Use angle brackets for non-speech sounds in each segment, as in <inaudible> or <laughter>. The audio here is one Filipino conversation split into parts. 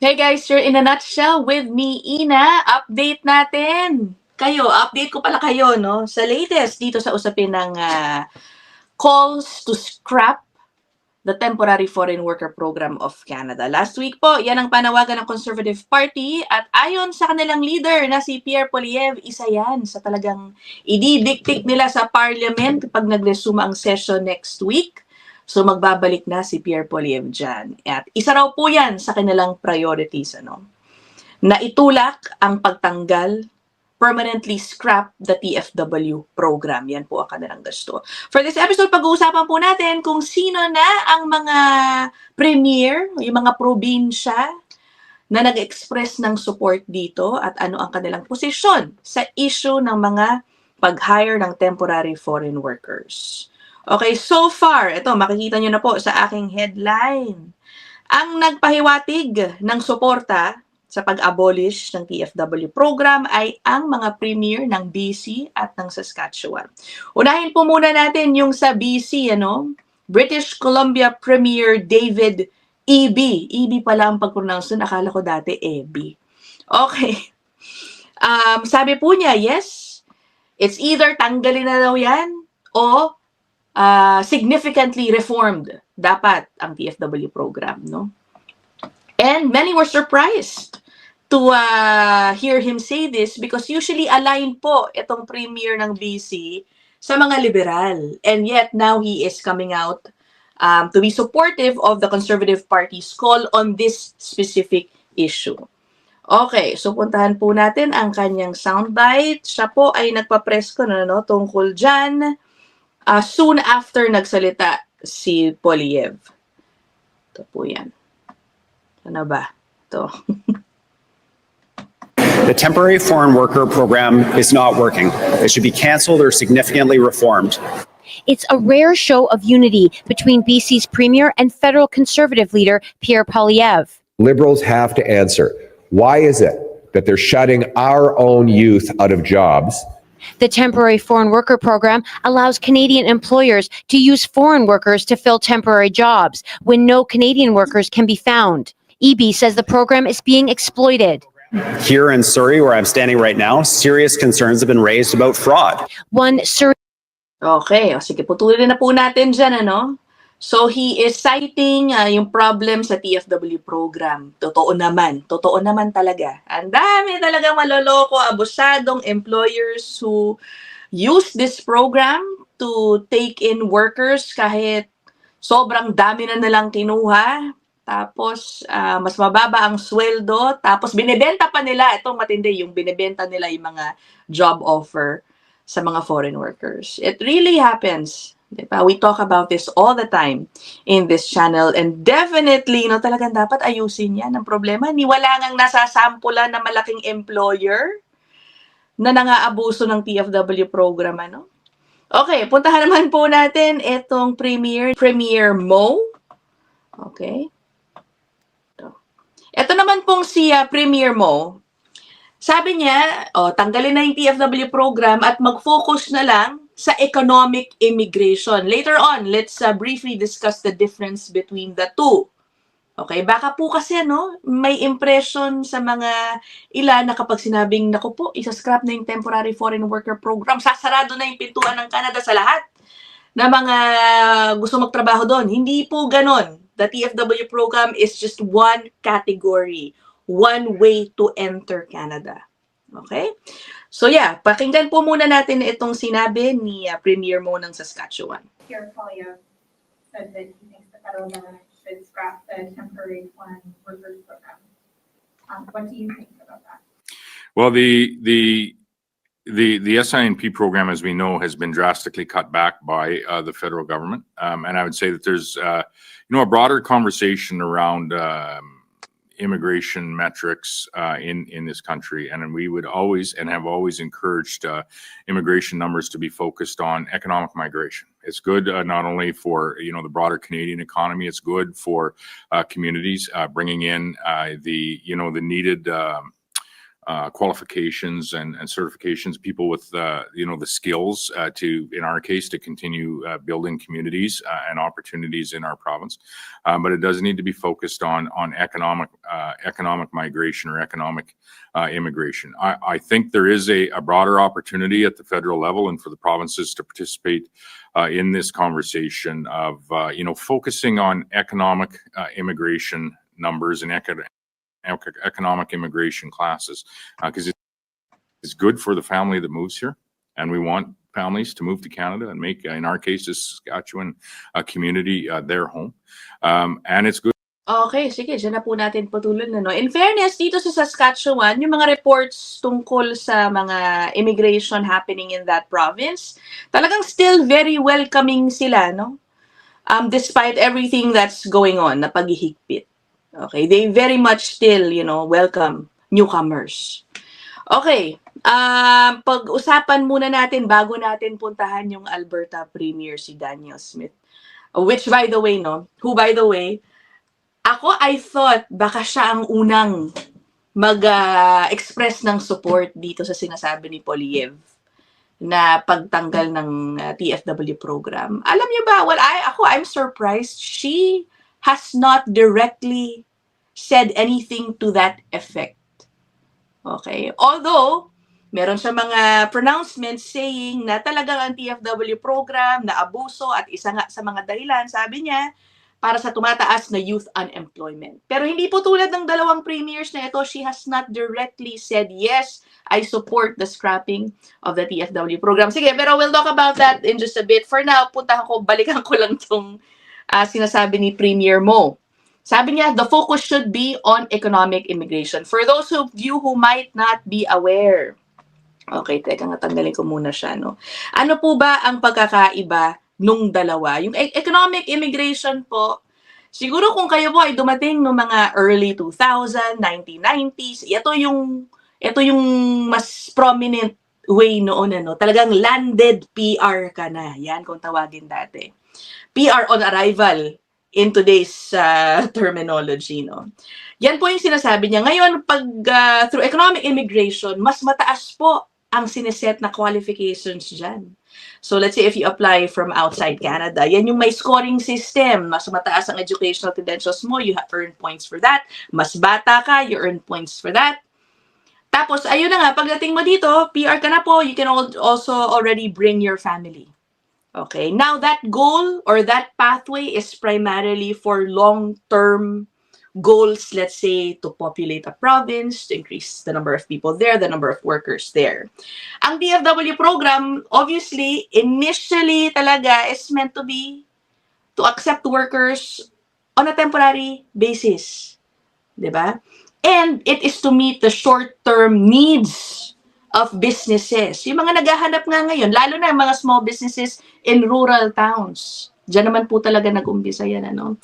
Hey guys, you're in a nutshell with me, Ina. Update natin. Kayo, update ko pala kayo, no? Sa latest dito sa usapin ng ah, calls to scrap the Temporary Foreign Worker Program of Canada. Last week po, yan ang panawagan ng Conservative Party at ayon sa kanilang leader na si Pierre Poliev, isa yan sa talagang ididiktik nila sa parliament pag nag-resume ang session next week. So magbabalik na si Pierre Poliev dyan. At isa raw po yan sa kanilang priorities. Ano? Na itulak ang pagtanggal permanently scrap the TFW program. Yan po ang kanilang gusto. For this episode, pag-uusapan po natin kung sino na ang mga premier, yung mga probinsya na nag-express ng support dito at ano ang kanilang posisyon sa issue ng mga pag-hire ng temporary foreign workers. Okay, so far, ito, makikita nyo na po sa aking headline. Ang nagpahiwatig ng suporta sa pag-abolish ng TFW program ay ang mga premier ng BC at ng Saskatchewan. Unahin po muna natin yung sa BC, ano? British Columbia Premier David E.B. E.B. pala ang pag-pronounce nun. Akala ko dati E.B. Okay. Um, sabi po niya, yes, it's either tanggalin na daw yan o uh, significantly reformed dapat ang TFW program, no? And many were surprised to uh, hear him say this because usually aligned po itong premier ng BC sa mga liberal. And yet now he is coming out um, to be supportive of the Conservative Party's call on this specific issue. Okay, so puntahan po natin ang kanyang soundbite. Siya po ay nagpa-press ko na no, tungkol dyan. Uh, soon after nagsalita si Polyev. Ito po yan. Ano ba? Ito. <laughs> The temporary foreign worker program is not working. It should be canceled or significantly reformed. It's a rare show of unity between BC's premier and federal conservative leader Pierre Poilievre. liberals have to answer. Why is it that they're shutting our own youth out of jobs? The temporary foreign worker program allows Canadian employers to use foreign workers to fill temporary jobs when no Canadian workers can be found. EB says the program is being exploited. Here in Surrey, where I'm standing right now, serious concerns have been raised about fraud. One Surrey Okay, o sige, putulin na po natin dyan, ano? So, he is citing ah, yung problem sa TFW program. Totoo naman. Totoo naman talaga. Ang dami talaga maloloko, abusadong employers who use this program to take in workers kahit sobrang dami na nilang kinuha. Tapos, ah, mas mababa ang sweldo. Tapos, binibenta pa nila. Itong matindi, yung binibenta nila yung mga job offer sa mga foreign workers. It really happens. Diba? We talk about this all the time in this channel and definitely, no, talagang dapat ayusin yan ang problema. Ni wala ngang nasasampulan na malaking employer na nangaabuso ng TFW program, ano? Okay, puntahan naman po natin itong Premier, Premier Mo. Okay. Ito. Ito naman pong si ah, Premier Mo, sabi niya, oh, tanggalin na yung TFW program at mag-focus na lang sa economic immigration. Later on, let's uh, briefly discuss the difference between the two. Okay, baka po kasi ano, may impression sa mga ilan na kapag sinabing, naku po, isa-scrap na yung temporary foreign worker program, sasarado na yung pintuan ng Canada sa lahat na mga gusto magtrabaho doon. Hindi po ganon. The TFW program is just one category one way to enter Canada. Okay? So yeah, pakinggan po muna natin itong sinabi ni uh, Premier Mo ng Saskatchewan. Pierre Polyev said that he thinks the federal government should scrap the temporary foreign workers program. Um, what do you think about that? Well, the, the, the, the SINP program, as we know, has been drastically cut back by uh, the federal government. Um, and I would say that there's, uh, you know, a broader conversation around um, immigration metrics uh, in, in this country. And we would always and have always encouraged uh, immigration numbers to be focused on economic migration. It's good uh, not only for, you know, the broader Canadian economy, it's good for uh, communities, uh, bringing in uh, the, you know, the needed um, uh, qualifications and, and certifications, people with, uh, you know, the skills uh, to, in our case, to continue uh, building communities uh, and opportunities in our province. Um, but it does need to be focused on, on economic, uh, economic migration or economic uh, immigration. I, I think there is a, a broader opportunity at the federal level and for the provinces to participate uh, in this conversation of, uh, you know, focusing on economic uh, immigration numbers and eco- eco- economic immigration classes, because it, it's good for the family that moves here. And we want families to move to Canada and make, uh, in our case, this Saskatchewan uh, community uh, their home. Um, and it's good Okay, sige, dyan na po natin patuloy na, no? In fairness, dito sa Saskatchewan, yung mga reports tungkol sa mga immigration happening in that province, talagang still very welcoming sila, no? Um, despite everything that's going on, na paghihigpit. Okay, they very much still, you know, welcome newcomers. Okay, um, pag-usapan muna natin bago natin puntahan yung Alberta Premier si Daniel Smith. Which, by the way, no? Who, by the way, ako, I thought baka siya ang unang mag-express ng support dito sa sinasabi ni Poliev na pagtanggal ng uh, TFW program. Alam niyo ba, well, I, ako, I'm surprised. She has not directly said anything to that effect. Okay? Although, meron siya mga pronouncements saying na talagang ang TFW program na abuso at isa nga sa mga dahilan, sabi niya, para sa tumataas na youth unemployment. Pero hindi po tulad ng dalawang premiers na ito, she has not directly said, yes, I support the scrapping of the TFW program. Sige, pero we'll talk about that in just a bit. For now, punta ko, balikan ko lang itong sinasabi ni Premier Mo. Sabi niya, the focus should be on economic immigration. For those of you who might not be aware, okay, teka nga, tanggalin ko muna siya, no? Ano po ba ang pagkakaiba nung dalawa. Yung e- economic immigration po, siguro kung kayo po ay dumating no mga early 2000, 1990s, ito yung ito yung mas prominent way noon ano. Talagang landed PR ka na. Yan kung tawagin dati. PR on arrival in today's uh, <laughs> terminology no. Yan po yung sinasabi niya. Ngayon pag uh, through economic immigration, mas mataas po ang sineset na qualifications diyan. So let's say if you apply from outside Canada, yan yung may scoring system. Mas mataas ang educational credentials mo, you have earn points for that. Mas bata ka, you earn points for that. Tapos, ayun na nga, pagdating mo dito, PR ka na po, you can al- also already bring your family. Okay, now that goal or that pathway is primarily for long-term goals, let's say, to populate a province, to increase the number of people there, the number of workers there. Ang DFW program, obviously, initially talaga is meant to be to accept workers on a temporary basis. ba? And it is to meet the short-term needs of businesses. Yung mga naghahanap nga ngayon, lalo na yung mga small businesses in rural towns. Diyan naman po talaga nag-umpisa yan, ano?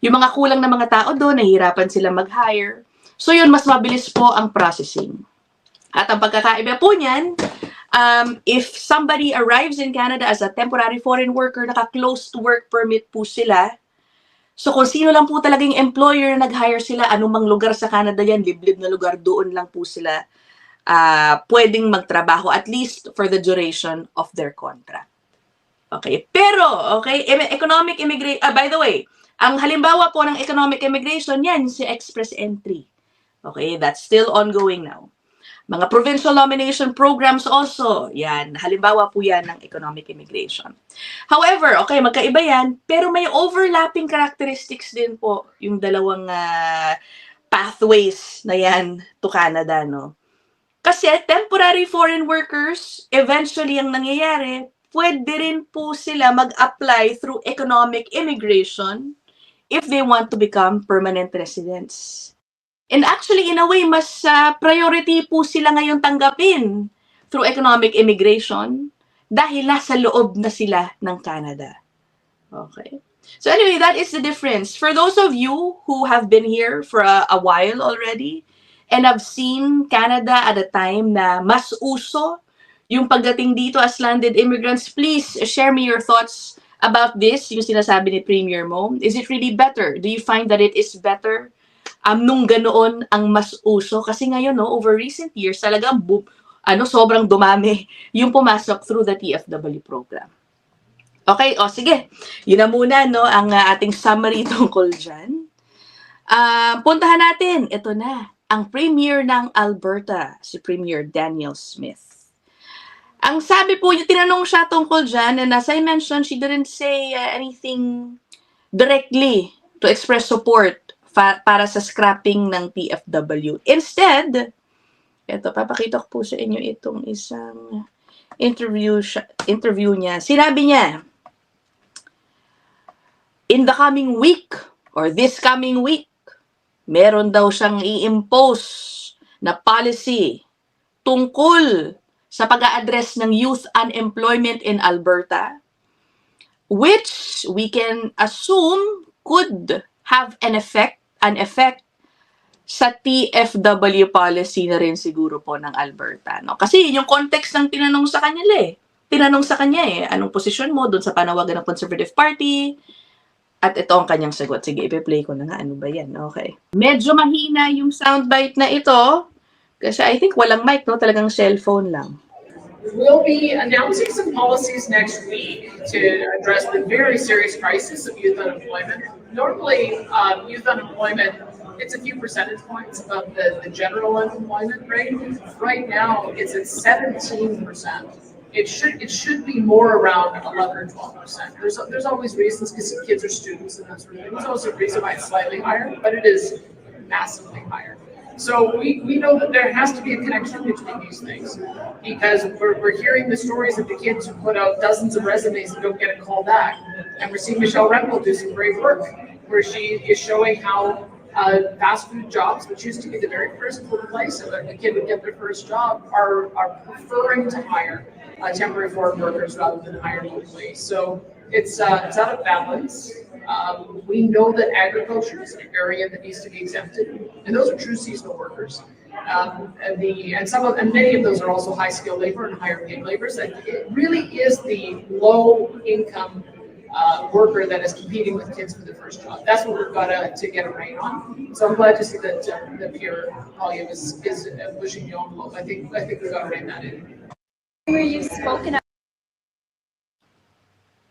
Yung mga kulang na mga tao doon, nahihirapan sila mag-hire. So yun, mas mabilis po ang processing. At ang pagkakaiba po niyan, um, if somebody arrives in Canada as a temporary foreign worker, naka-close to work permit po sila. So kung sino lang po talaga yung employer na nag-hire sila, anumang lugar sa Canada yan, liblib na lugar, doon lang po sila uh, pwedeng magtrabaho at least for the duration of their contract. Okay, pero okay, economic immigration, by the way, ang halimbawa po ng economic immigration yan si express entry. Okay, that's still ongoing now. Mga provincial nomination programs also, yan, halimbawa po yan ng economic immigration. However, okay, magkaiba yan, pero may overlapping characteristics din po yung dalawang ah, pathways na yan to Canada, no? Kasi temporary foreign workers, eventually ang nangyayari, pwede rin po sila mag-apply through economic immigration if they want to become permanent residents. And actually, in a way, mas ah, priority po sila ngayon tanggapin through economic immigration dahil nasa loob na sila ng Canada. Okay. So anyway, that is the difference. For those of you who have been here for a, a while already and have seen Canada at a time na mas uso yung pagdating dito as landed immigrants, please share me your thoughts about this, yung sinasabi ni Premier Mo. Is it really better? Do you find that it is better um, nung ganoon ang mas uso. Kasi ngayon, no, over recent years, talagang bu- ano, sobrang dumami <laughs> yung pumasok through the TFW program. Okay, o sige. Yun na muna, no, ang uh, ating summary <laughs> tungkol dyan. Ah, puntahan natin, ito na, ang Premier ng Alberta, si Premier Daniel Smith. Ang sabi po, yung tinanong siya tungkol dyan, and as I mentioned, she didn't say uh, anything directly to express support para sa scrapping ng TFW. Instead, ito, papakita ko po sa inyo itong isang interview, siya, interview niya. Sinabi niya, in the coming week, or this coming week, meron daw siyang i-impose na policy tungkol sa pag address ng youth unemployment in Alberta, which we can assume could have an effect, an effect sa TFW policy na rin siguro po ng Alberta. No? Kasi yun yung context ng tinanong sa kanya eh. Tinanong sa kanya eh, anong posisyon mo doon sa panawagan ng Conservative Party? At ito ang kanyang sagot. Sige, ipi-play ko na nga. Ano ba yan? Okay. Medyo mahina yung soundbite na ito. Kasi I think walang mic, no? Talagang cellphone lang. We'll be announcing some policies next week to address the very serious crisis of youth unemployment. Normally, um, youth unemployment, it's a few percentage points above the, the general unemployment rate. Right now, it's at seventeen percent. It should, it should be more around eleven or twelve percent. There's, there's always reasons, because kids are students and that sort. There's also a reason why it's slightly higher, but it is massively higher. So we, we know that there has to be a connection between these things because we're, we're hearing the stories of the kids who put out dozens of resumes and don't get a call back. And we're seeing Michelle Rempel do some great work where she is showing how uh, fast food jobs, which used to be the very first place that a kid would get their first job, are, are preferring to hire uh, temporary foreign workers rather than hiring locally. So it's, uh, it's out of balance. Um, we know that agriculture is an area that needs to be exempted, and those are true seasonal workers. Um, and the, and some of, and many of those are also high skilled labor and higher paid laborers. And it really is the low income uh, worker that is competing with kids for the first job. That's what we've got to, to get a rein on. So I'm glad to see that, uh, that Pierre Polyev is, is uh, pushing the envelope. I think, I think we've got to rein that in. Where you've spoken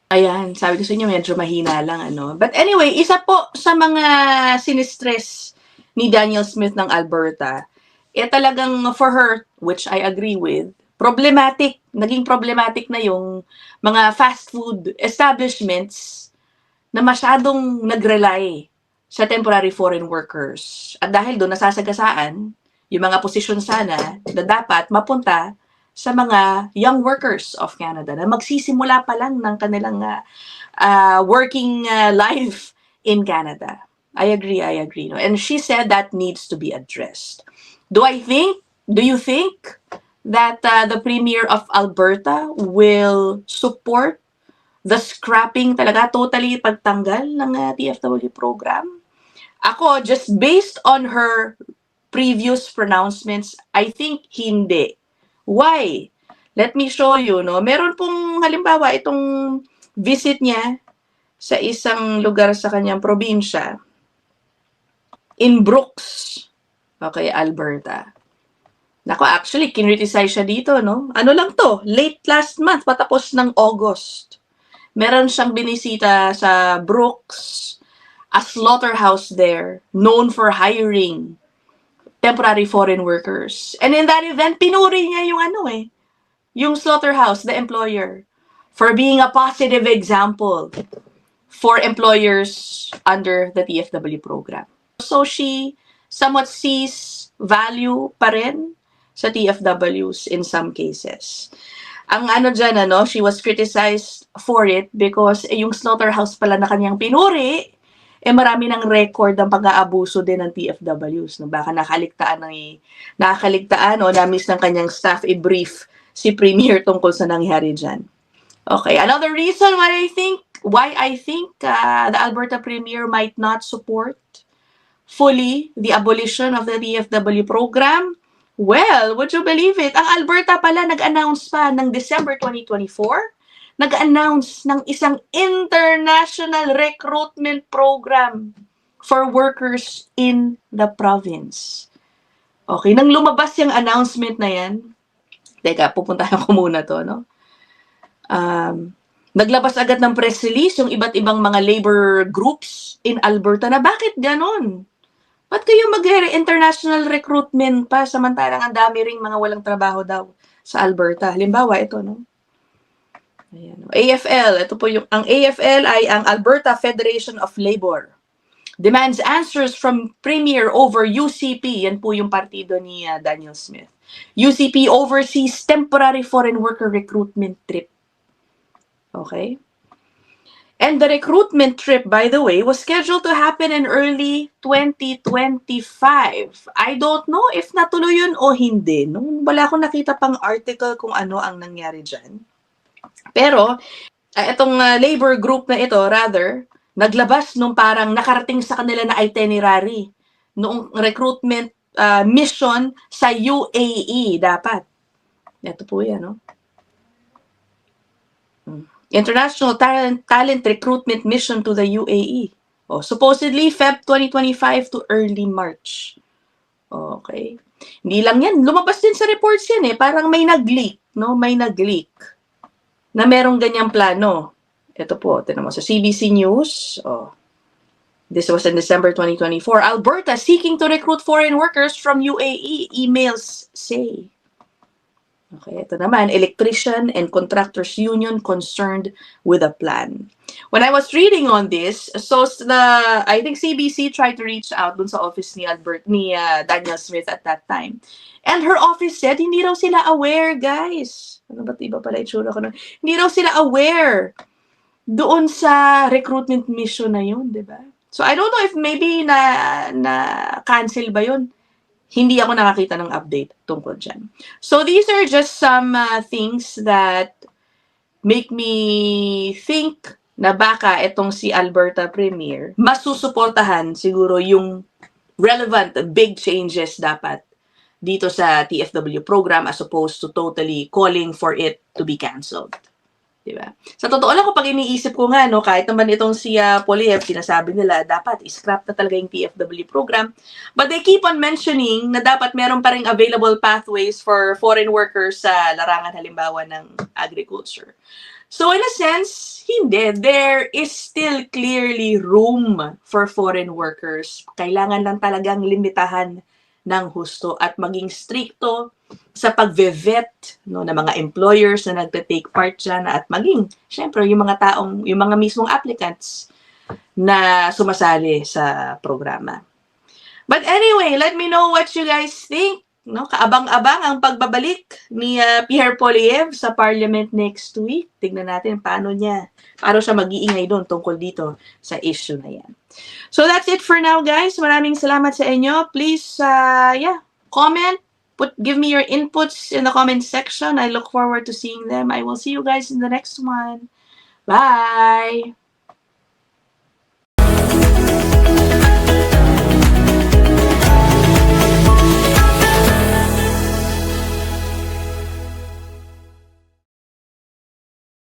Ayan, sabi ko sa inyo, medyo mahina lang, ano. But anyway, isa po sa mga sinistress ni Daniel Smith ng Alberta, eh talagang for her, which I agree with, problematic, naging problematic na yung mga fast food establishments na masyadong nag-rely sa temporary foreign workers. At dahil doon nasasagasaan, yung mga posisyon sana na dapat mapunta sa mga young workers of Canada na magsisimula pa lang ng kanilang uh, working uh, life in Canada. I agree, I agree. No? And she said that needs to be addressed. Do I think, do you think that uh, the Premier of Alberta will support the scrapping talaga, totally pagtanggal ng uh, TFW program? Ako, just based on her previous pronouncements, I think hindi. Why? Let me show you, no? Meron pong halimbawa itong visit niya sa isang lugar sa kanyang probinsya in Brooks. Okay, Alberta. Nako, actually, kinriticize siya dito, no? Ano lang to? Late last month, patapos ng August. Meron siyang binisita sa Brooks, a slaughterhouse there, known for hiring temporary foreign workers. And in that event, pinuri niya yung ano eh, yung slaughterhouse, the employer, for being a positive example for employers under the TFW program. So she somewhat sees value pa rin sa TFWs in some cases. Ang ano dyan, ano, she was criticized for it because yung slaughterhouse pala na kanyang pinuri, eh marami ng record ng pag-aabuso din ng TFWs. No? Baka nakaligtaan, ng, nakaligtaan o na-miss ng kanyang staff i-brief si Premier tungkol sa nangyari dyan. Okay, another reason why I think why I think uh, the Alberta Premier might not support fully the abolition of the DFW program. Well, would you believe it? Ang Alberta pala nag-announce pa ng December 2024 nag-announce ng isang international recruitment program for workers in the province. Okay, nang lumabas yung announcement na yan, teka, pupuntahan <laughs> ko muna to, no? Um, naglabas agad ng press release yung iba't ibang mga labor groups in Alberta na bakit ganon? Ba't kayo mag-international recruitment pa samantalang ang dami ring mga walang trabaho daw sa Alberta? Halimbawa, ito, no? Ayan. AFL, ito po yung, ang AFL ay ang Alberta Federation of Labor. Demands answers from Premier over UCP. Yan po yung partido ni uh, Daniel Smith. UCP oversees temporary foreign worker recruitment trip. Okay? And the recruitment trip, by the way, was scheduled to happen in early 2025. I don't know if natuloy yun o hindi. Nung wala akong nakita pang article kung ano ang nangyari dyan. Pero, ah, itong ah, labor group na ito, rather, naglabas nung parang nakarating sa kanila na itinerary noong recruitment ah, mission sa UAE dapat. Ito po yan, no? Hmm. International Talent, Talent Recruitment Mission to the UAE. Oh, supposedly Feb 2025 to early March. Okay. Hindi lang yan. Lumabas din sa reports yan eh. Parang may nag-leak, no? May nag-leak na merong ganyang plano. Ito po, tinan mo sa CBC News. Oh. This was in December 2024. Alberta seeking to recruit foreign workers from UAE, emails say. Okay, ito naman, electrician and contractors union concerned with a plan. When I was reading on this, so the I think CBC tried to reach out dun sa office ni Albert ni uh, Daniel Smith at that time. And her office said hindi raw sila aware, guys. Ano ba iba pala itsura ko nun? Hindi raw sila aware doon sa recruitment mission na yun, di ba? So I don't know if maybe na na cancel ba yun. Hindi ako nakakita ng update tungkol dyan. So these are just some uh, things that make me think na baka itong si Alberta Premier masusuportahan siguro yung relevant big changes dapat dito sa TFW program as opposed to totally calling for it to be canceled. Diba? Sa totoo lang, kapag iniisip ko nga, no, kahit naman itong si uh, Poliev, sinasabi nila, dapat scrap na talaga yung TFW program. But they keep on mentioning na dapat meron pa rin available pathways for foreign workers sa larangan halimbawa ng agriculture. So in a sense, hindi. There is still clearly room for foreign workers. Kailangan lang talagang limitahan ng husto at maging stricto sa pagve-vet no, ng mga employers na nagte-take part dyan at maging, syempre, yung mga taong, yung mga mismong applicants na sumasali sa programa. But anyway, let me know what you guys think. No, kaabang-abang ang pagbabalik ni uh, Pierre Poliev sa Parliament next week. Tingnan natin paano niya, paano siya mag-iingay doon tungkol dito sa issue na yan. So that's it for now, guys. Maraming salamat sa inyo. Please, uh, yeah, comment, put give me your inputs in the comment section. I look forward to seeing them. I will see you guys in the next one. Bye.